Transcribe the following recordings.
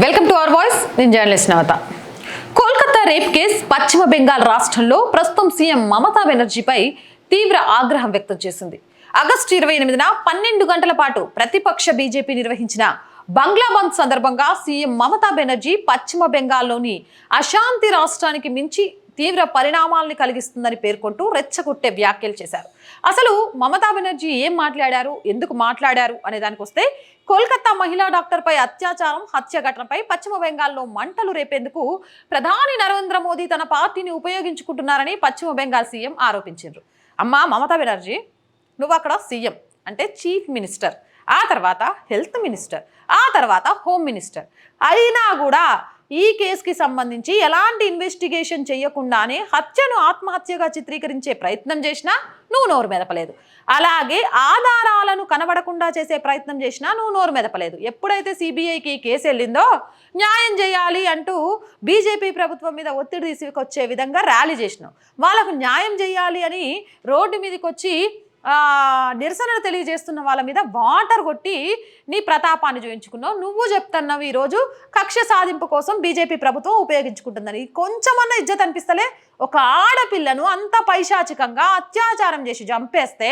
Welcome to our voice. నేను journalist Navatha. Kolkata rape case పశ్చిమ బెంగాల్ రాష్ట్రంలో ప్రస్తుతం సీఎం మమతా బెనర్జీపై తీవ్ర ఆగ్రహం వ్యక్తం చేసింది. ఆగస్టు ఇరవై ఎనిమిదిన పన్నెండు గంటల పాటు ప్రతిపక్ష బీజేపీ నిర్వహించిన బంగ్లా బంద్ సందర్భంగా సీఎం మమతా బెనర్జీ పశ్చిమ బెంగాల్లోని అశాంతి రాష్ట్రానికి మించి తీవ్ర పరిణామాల్ని కలిగిస్తుందని పేర్కొంటూ రెచ్చగొట్టే వ్యాఖ్యలు చేశారు. అసలు మమతా బెనర్జీ ఏం మాట్లాడారు? ఎందుకు మాట్లాడారు? అనే దానికి వస్తే కోల్కతా మహిళా డాక్టర్పై అత్యాచారం హత్య ఘటనపై పశ్చిమ బెంగాల్లో మంటలు రేపేందుకు ప్రధాని నరేంద్ర మోదీ తన పార్టీని ఉపయోగించుకుంటున్నారని పశ్చిమ బెంగాల్ సీఎం ఆరోపించారు అమ్మా మమతా బెనర్జీ నువ్వు అక్కడ సీఎం అంటే చీఫ్ మినిస్టర్ ఆ తర్వాత హెల్త్ మినిస్టర్ ఆ తర్వాత హోమ్ మినిస్టర్ అయినా కూడా ఈ కేసుకి సంబంధించి ఎలాంటి ఇన్వెస్టిగేషన్ చేయకుండానే హత్యను ఆత్మహత్యగా చిత్రీకరించే ప్రయత్నం చేసినా నువ్వు నోరు మెదపలేదు. అలాగే ఆధారాలను కనబడకుండా చేసే ప్రయత్నం చేసినా నువ్వు నోరు మెదపలేదు. ఎప్పుడైతే సిబిఐకి కేసు వెళ్ళిందో న్యాయం చేయాలి అంటూ బీజేపీ ప్రభుత్వం మీద ఒత్తిడి తీసుకొచ్చే విధంగా ర్యాలీ చేసినావు వాళ్ళకు న్యాయం చేయాలి అని రోడ్డు మీదకి వచ్చి నిరసనలు తెలియజేస్తున్న వాళ్ళ మీద వాటర్ కొట్టి నీ ప్రతాపాన్ని చూపించుకున్నావు నువ్వు చెప్తున్నావు ఈరోజు కక్ష సాధింపు కోసం బీజేపీ ప్రభుత్వం ఉపయోగించుకుంటుందని. కొంచెమన్నా ఇజ్జత్ అనిపిస్తలే? ఒక ఆడపిల్లను అంత పైశాచికంగా అత్యాచారం చేసి చంపేస్తే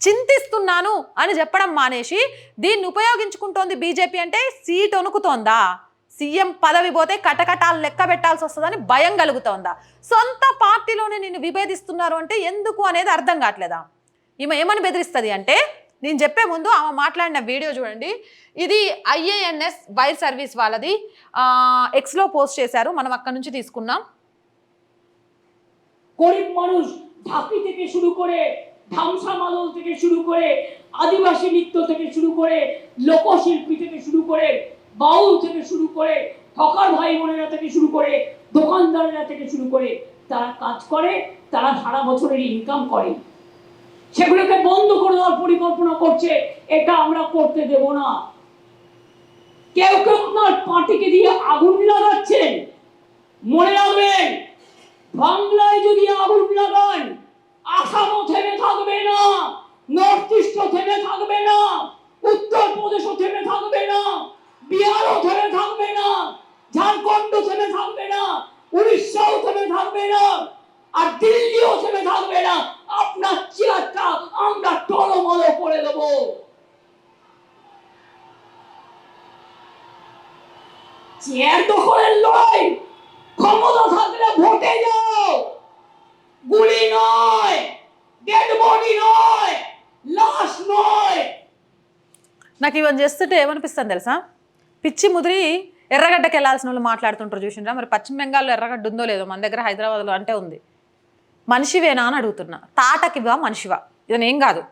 చింతిస్తున్నాను అని చెప్పడం మానేసి దీన్ని ఉపయోగించుకుంటోంది బీజేపీ అంటే సీట్ వణుకుతోందా? సీఎం పదవి పోతే కటకటాలు లెక్క పెట్టాల్సి వస్తుందని భయం కలుగుతోందా? సొంత పార్టీలోనే నిన్ను విభేదిస్తున్నారు అంటే ఎందుకు అనేది అర్థం కావట్లేదా? ఈమె ఏమని బెదిరిస్తుంది అంటే నేను చెప్పే ముందు ఆమె మాట్లాడిన వీడియో చూడండి ఇది ఐఏఎన్ఎస్ వైర్ సర్వీస్ వాళ్ళది ఆ, ఎక్స్లో పోస్ట్ చేశారు మనం అక్కడ నుంచి తీసుకున్నాం গরিব মানুষ ঢাকি থেকে শুরু করে ধামসা মাদল থেকে শুরু করে আদিবাসী নৃত্য থেকে শুরু করে লোকশিল্পী থেকে শুরু করে বাউল থেকে শুরু করে হকার ভাই বোনেরা থেকে শুরু করে দোকানদারেরা থেকে শুরু করে তারা কাজ করে তারা সারা বছরের ইনকাম করে সেগুলোকে বন্ধ করে দেওয়ার পরিকল্পনা করছে, এটা আমরা করতে দেব না। কেউ কেউ আপনার পার্টিকে দিয়ে আগুন লাগাচ্ছেন, মনে রাখবেন, বাংলায় যদি আগুন লাগান, আসামও থেমে చేస్తుంటే ఏమనిపిస్తుంది తెలుసా? పిచ్చి ముదిరి ఎర్రగడ్డకి వెళ్ళాల్సిన వాళ్ళు మాట్లాడుతుంటారు చూసిండ్రా. మరి పశ్చిమ బెంగాల్లో ఎర్రగడ్డ ఉందో లేదో మన దగ్గర హైదరాబాద్లో అంటే ఉంది. మనిషివేనా అని అడుగుతున్నా. తాటకివా మనిషివా? ఇదని ఏం కాదు.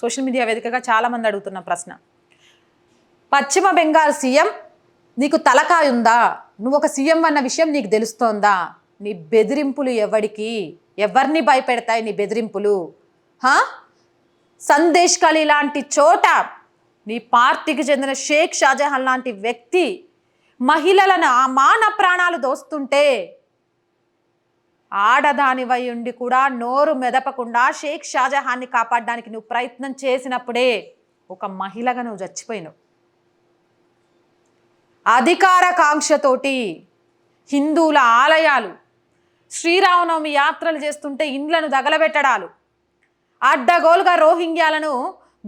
సోషల్ మీడియా వేదికగా చాలామంది అడుగుతున్న ప్రశ్న. పశ్చిమ బెంగాల్ సీఎం నీకు తలకాయ ఉందా? నువ్వు ఒక సీఎం అన్న విషయం నీకు తెలుస్తోందా? నీ బెదిరింపులు ఎవడికి? ఎవరిని భయపెడతాయి నీ బెదిరింపులు? సందేశ్ కళి లాంటి చోట నీ పార్టీకి చెందిన షేక్ షాజహాన్ లాంటి వ్యక్తి మహిళలను ఆ మాన ప్రాణాలు దోస్తుంటే ఆడదానివై ఉండి కూడా నోరు మెదపకుండా షేక్ షాజహాన్ని కాపాడడానికి నువ్వు ప్రయత్నం చేసినప్పుడే ఒక మహిళగా నువ్వు చచ్చిపోయినావు. అధికార కాంక్షతోటి హిందువుల ఆలయాలు శ్రీరామనవమి యాత్రలు చేస్తుంటే ఇండ్లను దగలబెట్టడాలు అడ్డగోలుగా రోహింగ్యాలను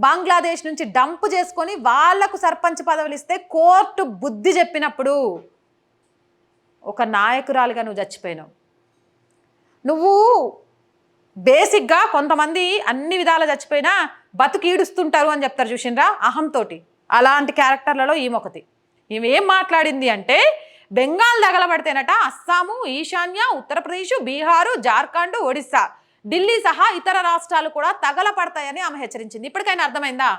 బంగ్లాదేశ్ నుంచి డంప్ చేసుకొని వాళ్ళకు సర్పంచ్ పదవులు ఇస్తే కోర్టు బుద్ధి చెప్పినప్పుడు ఒక నాయకురాలుగా నువ్వు చచ్చిపోయినావు. నువ్వు బేసిక్గా కొంతమంది అన్ని విధాలు చచ్చిపోయినా బతుకు ఈడుస్తుంటారు అని చెప్తారు చూసిండ్రా అహంతోటి అలాంటి క్యారెక్టర్లలో ఈమె ఈమె ఏం మాట్లాడింది అంటే బెంగాల్ తగలబడితేనట అస్సాము ఈశాన్య ఉత్తరప్రదేశ్ బీహారు జార్ఖండ్ ఒడిస్సా ఢిల్లీ సహా ఇతర రాష్ట్రాలు కూడా తగలపడతాయని ఆమె హెచ్చరించింది. ఇప్పటికైనా అర్థమైందా?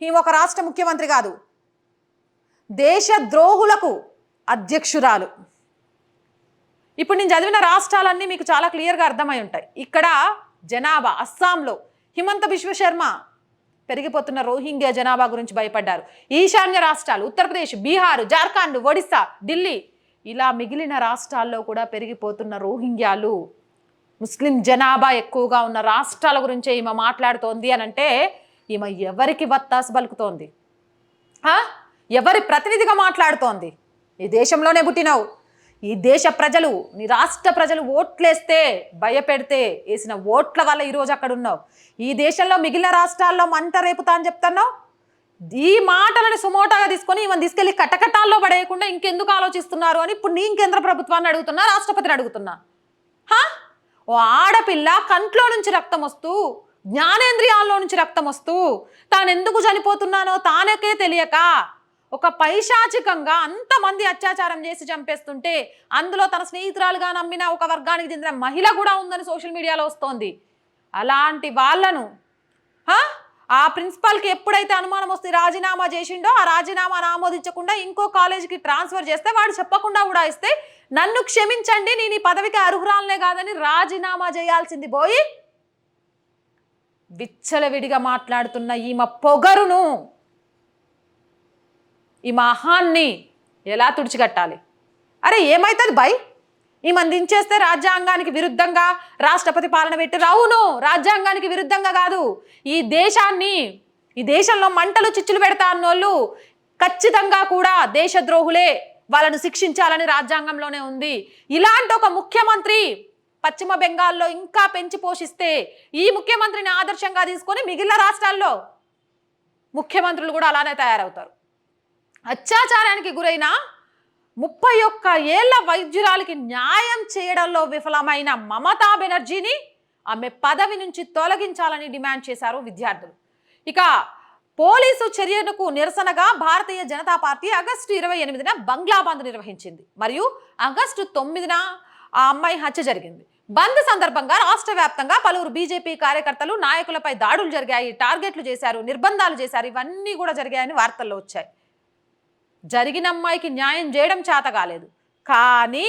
ఈమె ఒక రాష్ట్ర ముఖ్యమంత్రి కాదు. దేశ ద్రోహులకు అధ్యక్షురాలు. ఇప్పుడు నేను చదివిన రాష్ట్రాలన్నీ మీకు చాలా క్లియర్గా అర్థమై ఉంటాయి. ఇక్కడ జనాభా అస్సాంలో హిమంత విశ్వశర్మ పెరిగిపోతున్న రోహింగ్యా జనాభా గురించి భయపడ్డారు. ఈశాన్య రాష్ట్రాలు ఉత్తరప్రదేశ్ బీహార్ జార్ఖండ్ ఒడిస్సా ఢిల్లీ ఇలా మిగిలిన రాష్ట్రాల్లో కూడా పెరిగిపోతున్న రోహింగ్యాలు ముస్లిం జనాభా ఎక్కువగా ఉన్న రాష్ట్రాల గురించే ఈమె మాట్లాడుతోంది అని అంటే ఈమె ఎవరికి వత్తాసు పలుకుతోంది ఎవరి ప్రతినిధిగా మాట్లాడుతోంది? ఈ దేశంలోనే పుట్టినావు. ఈ దేశ ప్రజలు నీ రాష్ట్ర ప్రజలు ఓట్లేస్తే భయపెడితే వేసిన ఓట్ల వల్ల ఈరోజు అక్కడ ఉన్నావు. ఈ దేశంలో మిగిలిన రాష్ట్రాల్లో మంట రేపుతా అని చెప్తున్నావు? ఈ మాటలను సుమోటాగా తీసుకొని ఇవన్నీ తీసుకెళ్ళి కటకటాల్లో పడేయకుండా ఇంకెందుకు ఆలోచిస్తున్నారు అని ఇప్పుడు నేను కేంద్ర ప్రభుత్వాన్ని అడుగుతున్నా రాష్ట్రపతిని అడుగుతున్నా. హా? ఓ ఆడపిల్ల కంట్లో నుంచి రక్తం వస్తూ జ్ఞానేంద్రియాల్లో నుంచి రక్తం వస్తూ తానెందుకు చనిపోతున్నానో తానకే తెలియక ఒక పైశాచికంగా అంతమంది అత్యాచారం చేసి చంపేస్తుంటే అందులో తన స్నేహితురాలుగా నమ్మిన ఒక వర్గానికి చెందిన మహిళ కూడా ఉందని సోషల్ మీడియాలో వస్తోంది అలాంటి వాళ్ళను హా? ఆ ప్రిన్సిపాల్కి ఎప్పుడైతే అనుమానం వస్తే రాజీనామా చేసిండో ఆ రాజీనామాను ఆమోదించకుండా ఇంకో కాలేజీకి ట్రాన్స్ఫర్ చేస్తే వాడు చెప్పకుండా కూడా ఇస్తే నన్ను క్షమించండి నేను ఈ పదవికి అర్హురాలనే కాదని రాజీనామా చేయాల్సింది పోయి విచ్చలవిడిగా మాట్లాడుతున్న ఈమె పొగరును ఈ మహాన్ని ఎలా తుడిచికట్టాలి? అరే ఏమవుతుంది బై? ఈ మంది దించేస్తే రాజ్యాంగానికి విరుద్ధంగా రాష్ట్రపతి పాలన పెట్టి. అవును రాజ్యాంగానికి విరుద్ధంగా కాదు. ఈ దేశాన్ని ఈ దేశంలో మంటలు చిచ్చులు పెడతా అన్నోళ్ళు ఖచ్చితంగా కూడా దేశద్రోహులే. వాళ్ళను శిక్షించాలని రాజ్యాంగంలోనే ఉంది. ఇలాంటి ఒక ముఖ్యమంత్రి పశ్చిమ బెంగాల్లో ఇంకా పెంచి పోషిస్తే ఈ ముఖ్యమంత్రిని ఆదర్శంగా తీసుకొని మిగిలిన రాష్ట్రాల్లో ముఖ్యమంత్రులు కూడా అలానే తయారవుతారు. అత్యాచారానికి గురైన ముప్పై ఒక్క ఏళ్ళ వైద్యురాలికి న్యాయం చేయడంలో విఫలమైన మమతా బెనర్జీని ఆమె పదవి నుంచి తొలగించాలని డిమాండ్ చేశారు విద్యార్థులు. ఇక పోలీసు చర్యకు నిరసనగా భారతీయ జనతా పార్టీ ఆగస్టు ఇరవై ఎనిమిదిన బంగ్లా బంద్ నిర్వహించింది. మరియు ఆగస్టు తొమ్మిదిన ఆ అమ్మాయి హత్య జరిగింది. బంద్ సందర్భంగా రాష్ట్ర వ్యాప్తంగా పలువురు బీజేపీ కార్యకర్తలు నాయకులపై దాడులు జరిగాయి టార్గెట్లు చేశారు నిర్బంధాలు చేశారు ఇవన్నీ కూడా జరిగాయని వార్తల్లో వచ్చాయి. జరిగిన అమ్మాయికి న్యాయం చేయడం చేత కాలేదు. కానీ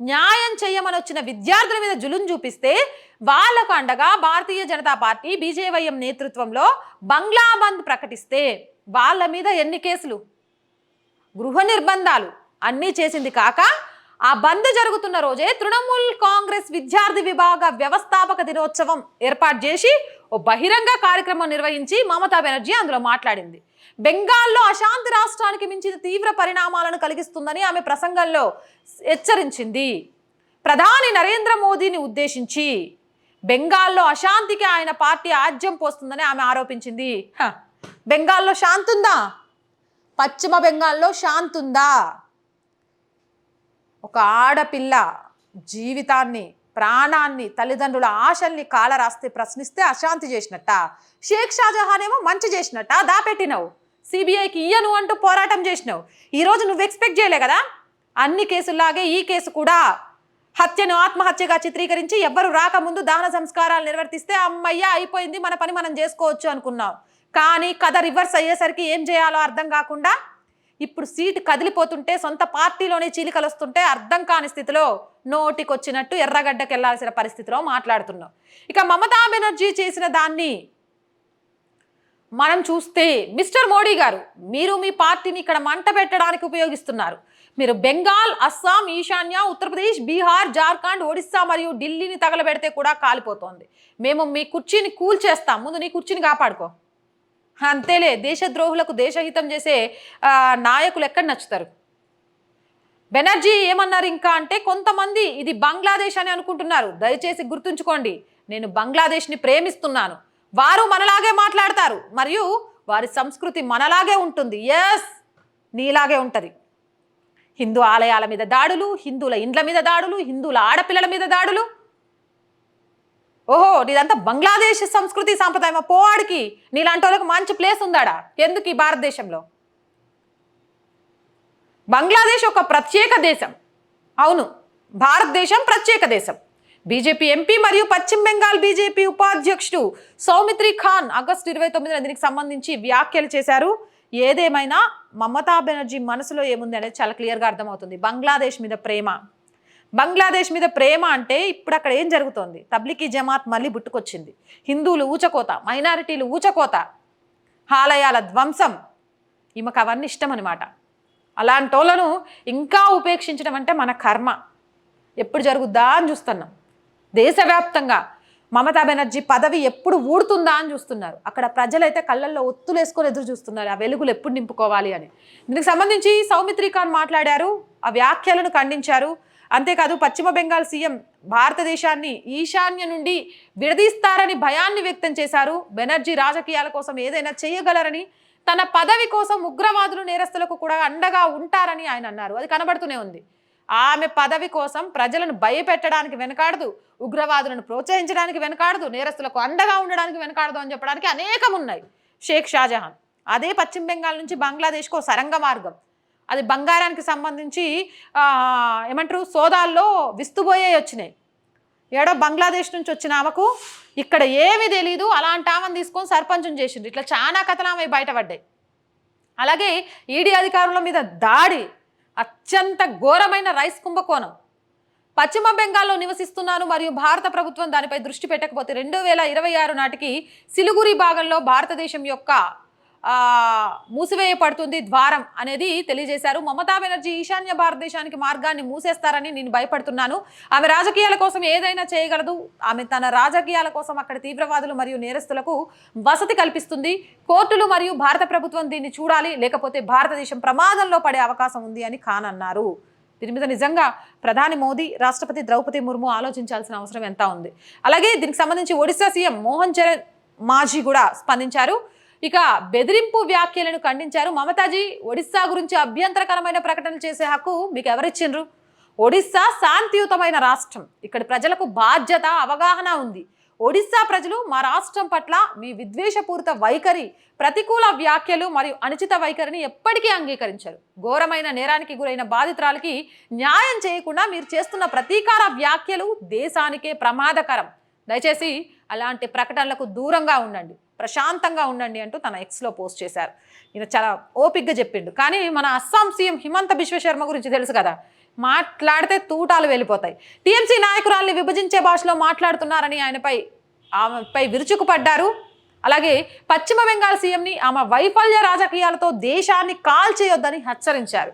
న్యాయం చేయమని వచ్చిన విద్యార్థుల మీద జులుం చూపిస్తే వాళ్ళకు అండగా భారతీయ జనతా పార్టీ బీజేవైఎం నేతృత్వంలో బంగ్లా బంద్ ప్రకటిస్తే వాళ్ళ మీద ఎన్ని కేసులు? గృహ నిర్బంధాలు అన్నీ చేసింది కాక ఆ బంద్ జరుగుతున్న రోజే తృణమూల్ కాంగ్రెస్ విద్యార్థి విభాగ వ్యవస్థాపక దినోత్సవం ఏర్పాటు చేసి ఓ బహిరంగ కార్యక్రమం నిర్వహించి మమతా బెనర్జీ అందులో మాట్లాడింది. బెంగాల్లో అశాంతి రాష్ట్రానికి మించిన తీవ్ర పరిణామాలను కలిగిస్తుందని ఆమె ప్రసంగంలో హెచ్చరించింది. ప్రధాని నరేంద్ర మోదీని ఉద్దేశించి బెంగాల్లో అశాంతికి ఆయన పార్టీ ఆజ్యం పోస్తుందని ఆమె ఆరోపించింది. బెంగాల్లో శాంతుందా? ఉందా పశ్చిమ బెంగాల్లో శాంతుందా? ఉందా ఒక ఆడపిల్ల జీవితాన్ని ప్రాణాన్ని తల్లిదండ్రుల ఆశల్ని కాలరాస్తే ప్రశ్నిస్తే అశాంతి చేసినట్ట. షేక్ షాజహాన్ ఏమో మంచి చేసినట్ట. దాపెట్టినావు. సిబిఐకి ఇయ్యను అంటూ పోరాటం చేసినావు. ఈరోజు నువ్వు ఎక్స్పెక్ట్ చేయలే కదా? అన్ని కేసుల్లాగే ఈ కేసు కూడా హత్యను ఆత్మహత్యగా చిత్రీకరించి ఎవ్వరు రాకముందు దహన సంస్కారాలు నిర్వర్తిస్తే అమ్మయ్య అయిపోయింది మన పని మనం చేసుకోవచ్చు అనుకున్నావు. కానీ కథ రివర్స్ అయ్యేసరికి ఏం చేయాలో అర్థం కాకుండా ఇప్పుడు సీటు కదిలిపోతుంటే సొంత పార్టీలోనే చీలికలు వస్తుంటే అర్థం కాని స్థితిలో నోటికొచ్చినట్టు ఎర్రగడ్డకి వెళ్ళాల్సిన పరిస్థితిలో మాట్లాడుతున్నాం. ఇక మమతా బెనర్జీ చేసిన దాన్ని మనం చూస్తే మిస్టర్ మోడీ గారు మీరు మీ పార్టీని ఇక్కడ మంట పెట్టడానికి ఉపయోగిస్తున్నారు. మీరు బెంగాల్ అస్సాం ఈశాన్య ఉత్తరప్రదేశ్ బీహార్ జార్ఖండ్ ఒడిస్సా మరియు ఢిల్లీని తగలబెడితే కూడా కాలిపోతోంది. మేము మీ కుర్చీని కూల్చేస్తాం. ముందు నీ కుర్చీని కాపాడుకో. అంతేలే దేశద్రోహులకు దేశహితం చేసే నాయకులు ఎక్కడ నచ్చుతారు? బెనర్జీ ఏమన్నారు ఇంకా అంటే కొంతమంది ఇది బంగ్లాదేశ్ అని అనుకుంటున్నారు. దయచేసి గుర్తుంచుకోండి నేను బంగ్లాదేశ్ని ప్రేమిస్తున్నాను. వారు మనలాగే మాట్లాడతారు మరియు వారి సంస్కృతి మనలాగే ఉంటుంది. ఎస్ నీలాగే ఉంటుంది. హిందూ ఆలయాల మీద దాడులు హిందువుల ఇండ్ల మీద దాడులు హిందువుల ఆడపిల్లల మీద దాడులు ఓహో నీదంతా బంగ్లాదేశ్ సంస్కృతి సాంప్రదాయం పోవాడికి నీలాంటి వాళ్ళకి మంచి ప్లేస్ ఉందాడా? ఎందుకు ఈ భారతదేశంలో? బంగ్లాదేశ్ ఒక ప్రత్యేక దేశం. అవును భారతదేశం ప్రత్యేక దేశం. బీజేపీ ఎంపీ మరియు పశ్చిమ బెంగాల్ బీజేపీ ఉపాధ్యక్షుడు సౌమిత్రి ఖాన్ ఆగస్టు ఇరవై తొమ్మిదిన దీనికి సంబంధించి వ్యాఖ్యలు చేశారు. ఏదేమైనా మమతా బెనర్జీ మనసులో ఏముంది అనేది చాలా క్లియర్గా అర్థమవుతుంది. బంగ్లాదేశ్ మీద ప్రేమ. బంగ్లాదేశ్ మీద ప్రేమ అంటే ఇప్పుడు అక్కడ ఏం జరుగుతోంది? తబ్లికీ జమాత్ మళ్ళీ పుట్టుకొచ్చింది హిందువులు ఊచకోత మైనారిటీలు ఊచకోత ఆలయాల ధ్వంసం ఈమెకు అవన్నీ ఇష్టం అనమాట అలాంటి వాళ్ళను ఇంకా ఉపేక్షించడం అంటే మన కర్మ. ఎప్పుడు జరుగుద్దా అని చూస్తున్నాం. దేశవ్యాప్తంగా మమతా బెనర్జీ పదవి ఎప్పుడు ఊడుతుందా అని చూస్తున్నారు. అక్కడ ప్రజలైతే కళ్ళల్లో ఒత్తులు వేసుకొని ఎదురు చూస్తున్నారు. ఆ వెలుగులు ఎప్పుడు నింపుకోవాలి అని. దీనికి సంబంధించి సౌమిత్రి ఖాన్ మాట్లాడారు ఆ వ్యాఖ్యలను ఖండించారు. అంతేకాదు పశ్చిమ బెంగాల్ సీఎం భారతదేశాన్ని ఈశాన్య నుండి విడదీస్తారని భయాన్ని వ్యక్తం చేశారు. బెనర్జీ రాజకీయాల కోసం ఏదైనా చేయగలరని తన పదవి కోసం ఉగ్రవాదులు నేరస్తులకు కూడా అండగా ఉంటారని ఆయన అన్నారు. అది కనబడుతూనే ఉంది. ఆమె పదవి కోసం ప్రజలను భయపెట్టడానికి వెనకాడదు ఉగ్రవాదులను ప్రోత్సహించడానికి వెనకాడదు నేరస్తులకు అండగా ఉండడానికి వెనకాడదు అని చెప్పడానికి అనేకం ఉన్నాయి షేక్ షాజహాన్. అదే పశ్చిమ బెంగాల్ నుంచి బంగ్లాదేశ్కు సరంగ మార్గం. అది బంగారానికి సంబంధించి ఏమంటారు సోదాల్లో విస్తుపోయే వచ్చినాయి. ఏడో బంగ్లాదేశ్ నుంచి వచ్చిన ఆమెకు ఇక్కడ ఏమీ తెలీదు అలాంటి ఆమెను తీసుకొని సర్పంచం చేసిండ్రు. ఇట్లా చాలా కథలు ఆమె బయటపడ్డాయి. అలాగే ఈడీ అధికారుల మీద దాడి అత్యంత ఘోరమైన రైస్ కుంభకోణం. పశ్చిమ బెంగాల్లో నివసిస్తున్నాను మరియు భారత ప్రభుత్వం దానిపై దృష్టి పెట్టకపోతే రెండు వేల ఇరవై ఆరు నాటికి సిలుగురి భాగంలో భారతదేశం యొక్క మూసివేయబడుతుంది ద్వారం అనేది తెలియజేశారు. మమతా బెనర్జీ ఈశాన్య భారతదేశానికి మార్గాన్ని మూసేస్తారని నేను భయపడుతున్నాను. ఆమె రాజకీయాల కోసం ఏదైనా చేయగలదు. ఆమె తన రాజకీయాల కోసం అక్కడ తీవ్రవాదులు మరియు నేరస్తులకు వసతి కల్పిస్తుంది. కోర్టులు మరియు భారత ప్రభుత్వం దీన్ని చూడాలి. లేకపోతే భారతదేశం ప్రమాదంలో పడే అవకాశం ఉంది అని ఖాన్ అన్నారు. దీని మీద నిజంగా ప్రధాని మోదీ రాష్ట్రపతి ద్రౌపది ముర్ము ఆలోచించాల్సిన అవసరం ఎంత ఉంది? అలాగే దీనికి సంబంధించి ఒడిశా సీఎం మోహన్ చరణ్ మాజీ కూడా స్పందించారు. ఇక బెదిరింపు వ్యాఖ్యలను ఖండించారు మమతాజీ. ఒడిశా గురించి అభ్యంతరకరమైన ప్రకటనలు చేసే హక్కు మీకు ఎవరిచ్చిండ్రు ఒడిస్సా శాంతియుతమైన రాష్ట్రం. ఇక్కడ ప్రజలకు బాధ్యత అవగాహన ఉంది. ఒడిస్సా ప్రజలు మా రాష్ట్రం పట్ల మీ విద్వేషపూరిత వైఖరి ప్రతికూల వ్యాఖ్యలు మరియు అనుచిత వైఖరిని ఎప్పటికీ అంగీకరించారు. ఘోరమైన నేరానికి గురైన బాధితురాలకి న్యాయం చేయకుండా మీరు చేస్తున్న ప్రతీకార వ్యాఖ్యలు దేశానికే ప్రమాదకరం. దయచేసి అలాంటి ప్రకటనలకు దూరంగా ఉండండి. ప్రశాంతంగా ఉండండి అంటూ తన ఎక్స్లో పోస్ట్ చేశారు. ఈయన చాలా ఓపిక్గా చెప్పిండు. కానీ మన అస్సాం సీఎం హిమంత విశ్వశర్మ గురించి తెలుసు కదా? మాట్లాడితే తూటాలు వెళ్ళిపోతాయి. టీఎంసీ నాయకురాల్ని విభజించే భాషలో మాట్లాడుతున్నారని ఆయనపై ఆమెపై విరుచుకుపడ్డారు. అలాగే పశ్చిమ బెంగాల్ సీఎంని ఆమె వైఫల్య రాజకీయాలతో దేశాన్ని కాల్చేయొద్దని హెచ్చరించారు.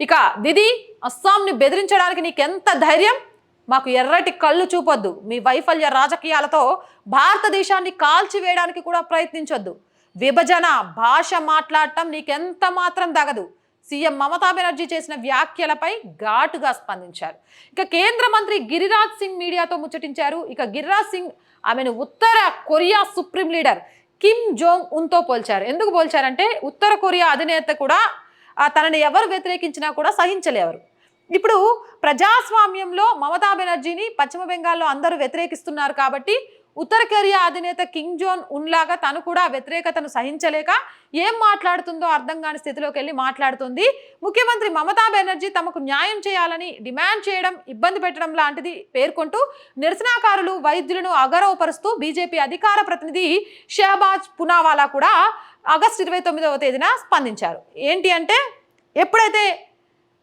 ఇక దిది అస్సాంని బెదిరించడానికి నీకెంత ధైర్యం? మాకు ఎర్రటి కళ్ళు చూపొద్దు. మీ వైఫల్య రాజకీయాలతో భారతదేశాన్ని కాల్చివేయడానికి కూడా ప్రయత్నించొద్దు. విభజన భాష మాట్లాడటం నీకెంత మాత్రం దగదు సీఎం మమతా బెనర్జీ చేసిన వ్యాఖ్యలపై ఘాటుగా స్పందించారు. ఇక కేంద్ర మంత్రి గిరిరాజ్ సింగ్ మీడియాతో ముచ్చటించారు. ఇక గిరిరాజ్ సింగ్ ఆమెను ఉత్తర Korea supreme leader Kim Jong ఉన్తో పోల్చారు. ఎందుకు పోల్చారంటే ఉత్తర కొరియా అధినేత కూడా తనని ఎవరు వ్యతిరేకించినా కూడా సహించలేరు. ఇప్పుడు ప్రజాస్వామ్యంలో మమతా బెనర్జీని పశ్చిమ బెంగాల్లో అందరూ వ్యతిరేకిస్తున్నారు కాబట్టి ఉత్తర కొరియా అధినేత కింగ్ జోన్ ఉన్లాగా తను కూడా వ్యతిరేకతను సహించలేక ఏం మాట్లాడుతుందో అర్థం కాని స్థితిలోకి వెళ్ళి మాట్లాడుతుంది. ముఖ్యమంత్రి మమతా బెనర్జీ తమకు న్యాయం చేయాలని డిమాండ్ చేయడం ఇబ్బంది పెట్టడం లాంటిది పేర్కొంటూ నిరసనకారులు వైద్యులను అగరవపరుస్తూ బీజేపీ అధికార ప్రతినిధి షహబాజ్ పునావాలా కూడా ఆగస్టు ఇరవై తొమ్మిదవ తేదీన స్పందించారు. ఏంటి అంటే ఎప్పుడైతే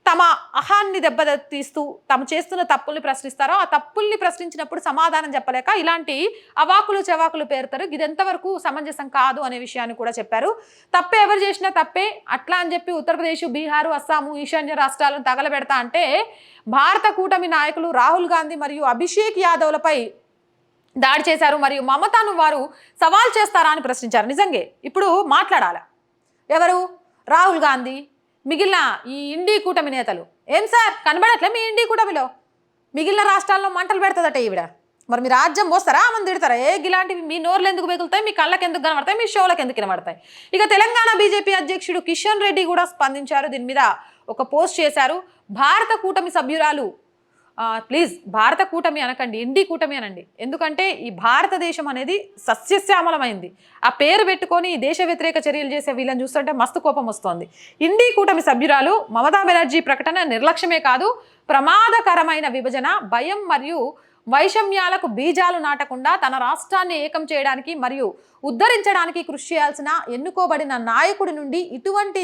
తమ అహాన్ని దెబ్బతీస్తూ తాము చేస్తున్న తప్పుల్ని ప్రశ్నిస్తారో ఆ తప్పుల్ని ప్రశ్నించినప్పుడు సమాధానం చెప్పలేక ఇలాంటి అవాకులు చవాకులు పేరుతారు. ఇది ఎంతవరకు సమంజసం కాదు అనే విషయాన్ని కూడా చెప్పారు. తప్పే ఎవరు చేసినా తప్పే. అట్లా అని చెప్పి ఉత్తరప్రదేశ్ బీహారు అస్సాము ఈశాన్య రాష్ట్రాలను తగలబెడతా అంటే భారత కూటమి నాయకులు రాహుల్ గాంధీ మరియు అభిషేక్ యాదవ్లపై దాడి చేశారు మరియు మమతాను వారు సవాల్ చేస్తారా అని ప్రశ్నించారు. నిజంగే ఇప్పుడు మాట్లాడాలి. ఎవరు? రాహుల్ గాంధీ మిగిలిన ఈ ఇండి కూటమి నేతలు. ఏం సార్? కనబడట్లే మీ ఇండి కూటమిలో? మిగిలిన రాష్ట్రాల్లో మంటలు పెడుతుందట ఈవిడ. మరి మీ రాజ్యం పోస్తారా ఆమెను తిడతారా? ఏ ఇలాంటివి మీ నోర్లు ఎందుకు మిగులుతాయి? మీ కళ్ళకి ఎందుకు కనబడతాయి? మీ షోలకు ఎందుకు కనబడతాయి ఇక తెలంగాణ బీజేపీ అధ్యక్షుడు కిషన్ రెడ్డి కూడా స్పందించారు. దీని మీద ఒక పోస్ట్ చేశారు. భారత కూటమి సభ్యురాలు ప్లీజ్ భారత కూటమి అనకండి ఇండి కూటమి అనండి. ఎందుకంటే ఈ భారతదేశం అనేది సస్యశ్యామలమైంది. ఆ పేరు పెట్టుకొని ఈ దేశ వ్యతిరేక చర్యలు చేసే వీళ్ళని చూస్తుంటే మస్తు కోపం వస్తోంది. ఇండి కూటమి సభ్యురాలు మమతా బెనర్జీ ప్రకటన నిర్లక్ష్యమే కాదు ప్రమాదకరమైన విభజన భయం మరియు వైషమ్యాలకు బీజాలు నాటకుండా తన రాష్ట్రాన్ని ఏకం చేయడానికి మరియు ఉద్ధరించడానికి కృషి చేయాల్సిన ఎన్నుకోబడిన నాయకుడి నుండి ఇటువంటి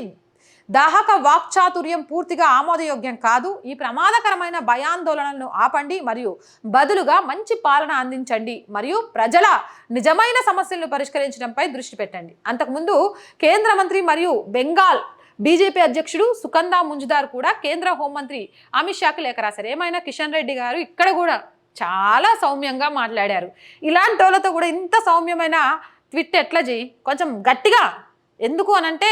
దాహక వాక్చాతుర్యం పూర్తిగా ఆమోదయోగ్యం కాదు. ఈ ప్రమాదకరమైన భయాందోళనలను ఆపండి మరియు బదులుగా మంచి పాలన అందించండి మరియు ప్రజల నిజమైన సమస్యలను పరిష్కరించడంపై దృష్టి పెట్టండి. అంతకుముందు కేంద్ర మంత్రి మరియు బెంగాల్ బీజేపీ అధ్యక్షుడు సుకందా ముంజుదార్ కూడా కేంద్ర హోంమంత్రి అమిత్ షాకు లేఖ రాశారు. ఏమైనా కిషన్ రెడ్డి గారు ఇక్కడ కూడా చాలా సౌమ్యంగా మాట్లాడారు. ఇలాంటి వాళ్ళతో కూడా ఇంత సౌమ్యమైన ట్విట్ ఎట్లా చేయి కొంచెం గట్టిగా ఎందుకు అనంటే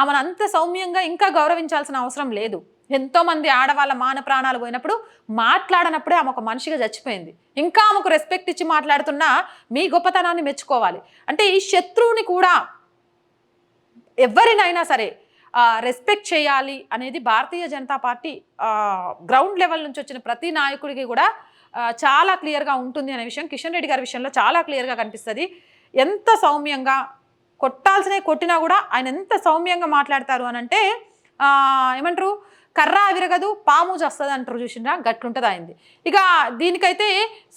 ఆమెను అంత సౌమ్యంగా ఇంకా గౌరవించాల్సిన అవసరం లేదు. ఎంతోమంది ఆడవాళ్ళ మాన ప్రాణాలు పోయినప్పుడు మాట్లాడనప్పుడే ఆమె ఒక మనిషిగా చచ్చిపోయింది. ఇంకా ఆమెకు రెస్పెక్ట్ ఇచ్చి మాట్లాడుతున్నా మీ గొప్పతనాన్ని మెచ్చుకోవాలి. అంటే ఈ శత్రువుని కూడా ఎవరినైనా సరే రెస్పెక్ట్ చేయాలి అనేది Bharatiya Janata party ground level నుంచి వచ్చిన ప్రతి నాయకుడికి కూడా చాలా క్లియర్గా ఉంటుంది అనే విషయం కిషన్ రెడ్డి గారి విషయంలో చాలా క్లియర్గా కనిపిస్తుంది. ఎంత సౌమ్యంగా కొట్టాల్సినవి కొట్టినా కూడా ఆయన ఎంత సౌమ్యంగా మాట్లాడతారు అని అంటే ఏమంటారు? కర్ర విరగదు పాము చేస్తుంది అంటారు చూసినా గట్లుంటుంది అయింది ఇక దీనికైతే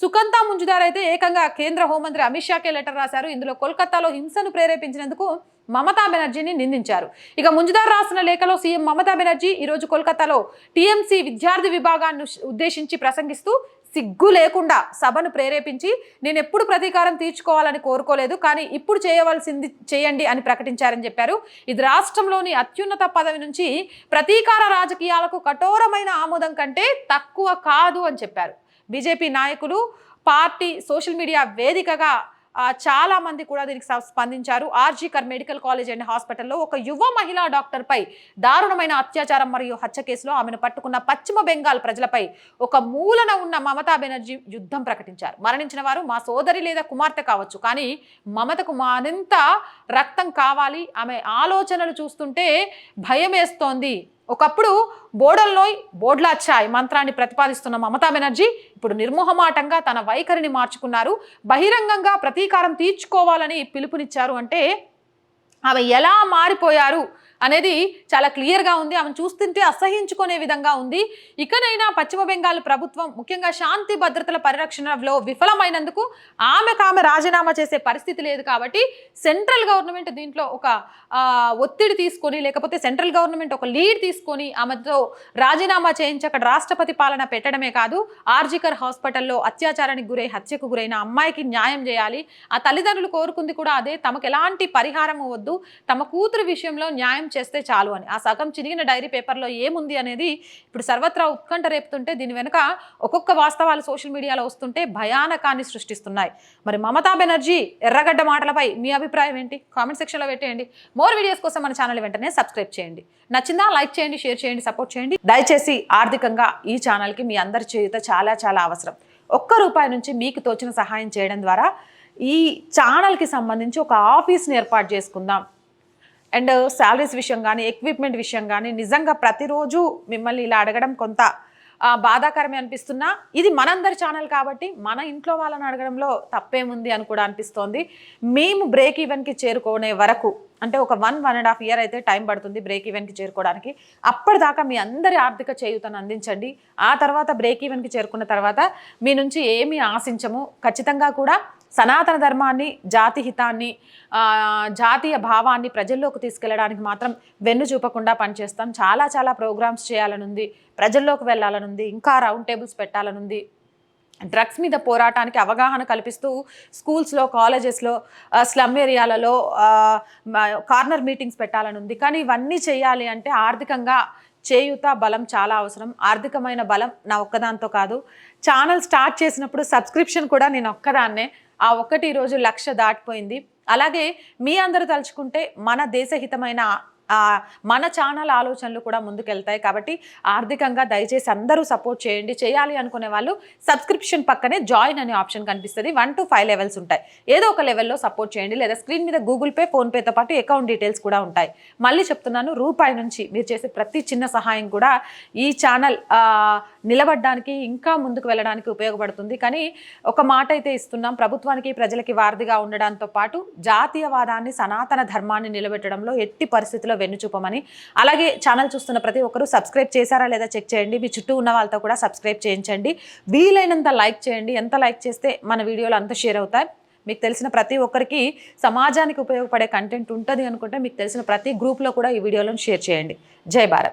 సుకంతా ముంజుదార్ అయితే ఏకంగా కేంద్ర హోంమంత్రి అమిత్ షాకే లెటర్ రాశారు. ఇందులో కోల్కతాలో హింసను ప్రేరేపించినందుకు మమతా బెనర్జీని నిందించారు. ఇక ముంజుదార్ రాసిన లేఖలో సీఎం మమతా బెనర్జీ ఈరోజు కోల్కతాలో టీఎంసీ విద్యార్థి విభాగాన్ని ఉద్దేశించి ప్రసంగిస్తూ సిగ్గు లేకుండా సభను ప్రేరేపించి నేను ఎప్పుడు ప్రతీకారం తీర్చుకోవాలని కోరుకోలేదు కానీ ఇప్పుడు చేయవలసింది చేయండి అని ప్రకటించారని చెప్పారు. ఇది రాష్ట్రంలోని అత్యున్నత పదవి నుంచి ప్రతీకార రాజకీయాలకు కఠోరమైన ఆమోదం కంటే తక్కువ కాదు అని చెప్పారు. బీజేపీ నాయకులు పార్టీ సోషల్ మీడియా వేదికగా చాలా మంది కూడా దీనికి స్పందించారు. ఆర్జీకర్ మెడికల్ కాలేజ్ అండ్ హాస్పిటల్లో ఒక యువ మహిళా డాక్టర్పై దారుణమైన అత్యాచారం మరియు హత్య కేసులో ఆమెను పట్టుకున్న పశ్చిమ బెంగాల్ ప్రజలపై ఒక మూలన ఉన్న మమతా బెనర్జీ యుద్ధం ప్రకటించారు. మరణించిన వారు మా సోదరి లేదా కుమార్తె కావచ్చు కానీ మమతకు మరింత రక్తం కావాలి. ఆమె ఆలోచనలు చూస్తుంటే భయం వేస్తోంది. ఒకప్పుడు బోడల్లోయ్ బోడ్లాచ్చాయ్ మంత్రాన్ని ప్రతిపాదిస్తున్న మమతా బెనర్జీ ఇప్పుడు నిర్మోహమాటంగా తన వైఖరిని మార్చుకున్నారు. బహిరంగంగా ప్రతీకారం తీర్చుకోవాలని పిలుపునిచ్చారు. అంటే ఆమె ఎలా మారిపోయారు? అనేది చాలా క్లియర్గా ఉంది. ఆమెను చూస్తుంటే అసహించుకునే విధంగా ఉంది. ఇకనైనా పశ్చిమ బెంగాల్ ప్రభుత్వం ముఖ్యంగా శాంతి భద్రతల పరిరక్షణలో విఫలమైనందుకు ఆమెకు ఆమె రాజీనామా చేసే పరిస్థితి లేదు కాబట్టి సెంట్రల్ గవర్నమెంట్ దీంట్లో ఒక ఒత్తిడి తీసుకొని లేకపోతే సెంట్రల్ గవర్నమెంట్ ఒక లీడ్ తీసుకొని ఆమెతో రాజీనామా చేయించి అక్కడ రాష్ట్రపతి పాలన పెట్టడమే కాదు ఆర్జికర్ హాస్పిటల్లో అత్యాచారానికి గురై హత్యకు గురైన అమ్మాయికి న్యాయం చేయాలి. ఆ తల్లిదండ్రులు కోరుకుంది కూడా అదే. తమకు ఎలాంటి పరిహారం వద్దు. తమ కూతురు విషయంలో న్యాయం చేస్తే చాలు అని. ఆ సగం చిరిగిన డైరీ పేపర్లో ఏముంది అనేది ఇప్పుడు సర్వత్రా ఉత్కంఠ రేపుతుంటే దీని వెనుక ఒక్కొక్క వాస్తవాలు సోషల్ మీడియాలో వస్తుంటే భయానకాన్ని సృష్టిస్తున్నాయి. మరి మమతా బెనర్జీ ఎర్రగడ్డ మాటలపై మీ అభిప్రాయం ఏంటి? కామెంట్ సెక్షన్లో పెట్టేయండి. మోర్ వీడియోస్ కోసం మన ఛానల్ వెంటనే సబ్స్క్రైబ్ చేయండి. నచ్చిందా లైక్ చేయండి షేర్ చేయండి సపోర్ట్ చేయండి. దయచేసి ఆర్థికంగా ఈ ఛానల్కి మీ అందరి చేయుత చాలా చాలా అవసరం. ఒక్క రూపాయి నుంచి మీకు తోచిన సహాయం చేయడం ద్వారా ఈ ఛానల్కి సంబంధించి ఒక ఆఫీస్ని ఏర్పాటు చేసుకుందాం. అండ్ శాలరీస్ విషయం కానీ ఎక్విప్మెంట్ విషయం కానీ నిజంగా ప్రతిరోజు మిమ్మల్ని ఇలా అడగడం కొంత బాధాకరమే అనిపిస్తున్నా ఇది మనందరి ఛానల్ కాబట్టి మన ఇంట్లో వాళ్ళని అడగడంలో తప్పేముంది అని కూడా అనిపిస్తోంది. మేము బ్రేక్ ఈవెన్కి చేరుకునే వరకు అంటే ఒక one one and half year అయితే టైం పడుతుంది బ్రేక్ ఈవెన్కి చేరుకోవడానికి. అప్పటిదాకా మీ అందరి ఆర్థిక చేయూతను అందించండి. ఆ తర్వాత బ్రేక్ ఈవెన్కి చేరుకున్న తర్వాత మీ నుంచి ఏమీ ఆశించము. ఖచ్చితంగా కూడా సనాతన ధర్మాన్ని జాతి హితాన్ని జాతీయ భావాన్ని ప్రజల్లోకి తీసుకెళ్ళడానికి మాత్రం వెన్ను చూపకుండా పనిచేస్తాం. చాలా చాలా ప్రోగ్రామ్స్ చేయాలనుంది ప్రజల్లోకి వెళ్ళాలనుంది ఇంకా రౌండ్ టేబుల్స్ పెట్టాలనుంది. డ్రగ్స్ మీద పోరాటానికి అవగాహన కల్పిస్తూ స్కూల్స్లో కాలేజెస్లో స్లమ్ ఏరియాలలో కార్నర్ మీటింగ్స్ పెట్టాలని ఉంది కానీ ఇవన్నీ చేయాలి అంటే ఆర్థికంగా చేయుత బలం చాలా అవసరం. ఆర్థికమైన బలం నా ఒక్కదాంతో కాదు. ఛానల్ స్టార్ట్ చేసినప్పుడు సబ్స్క్రిప్షన్ కూడా నేను ఒక్కదాన్నే ఆ ఒక్కటి ఈరోజు లక్ష దాటిపోయింది. అలాగే మీ అందరూ తలుచుకుంటే మన దేశహితమైన మన ఛానల్ ఆలోచనలు కూడా ముందుకెళ్తాయి. కాబట్టి ఆర్థికంగా దయచేసి అందరూ సపోర్ట్ చేయండి. చేయాలి అనుకునే వాళ్ళు సబ్స్క్రిప్షన్ పక్కనే జాయిన్ అనే ఆప్షన్ కనిపిస్తుంది. వన్ టు ఫైవ్ లెవెల్స్ ఉంటాయి. ఏదో ఒక లెవెల్లో సపోర్ట్ చేయండి. లేదా స్క్రీన్ మీద గూగుల్ పే ఫోన్పేతో పాటు అకౌంట్ డీటెయిల్స్ కూడా ఉంటాయి. మళ్ళీ చెప్తున్నాను రూపాయి నుంచి మీరు చేసే ప్రతి చిన్న సహాయం కూడా ఈ ఛానల్ నిలబడడానికి ఇంకా ముందుకు వెళ్ళడానికి ఉపయోగపడుతుంది. కానీ ఒక మాట అయితే ఇస్తున్నాం. ప్రభుత్వానికి ప్రజలకి వారధిగా ఉండడంతో పాటు జాతీయవాదాన్ని సనాతన ధర్మాన్ని నిలబెట్టడంలో ఎట్టి పరిస్థితుల్లో వెన్నుచూపమని అలాగే ఛానల్ చూస్తున్న ప్రతి ఒక్కరూ సబ్స్క్రైబ్ చేశారా లేదా చెక్ చేయండి. మీ చుట్టూ ఉన్న వాళ్ళతో కూడా సబ్స్క్రైబ్ చేయించండి. వీలైనంత లైక్ చేయండి. ఎంత లైక్ చేస్తే మన వీడియోలు అంత షేర్ అవుతాయి. మీకు తెలిసిన ప్రతి ఒక్కరికి సమాజానికి ఉపయోగపడే కంటెంట్ ఉంటుంది అనుకుంటే మీకు తెలిసిన ప్రతి గ్రూప్లో కూడా ఈ వీడియోలను షేర్ చేయండి. జై భారత్.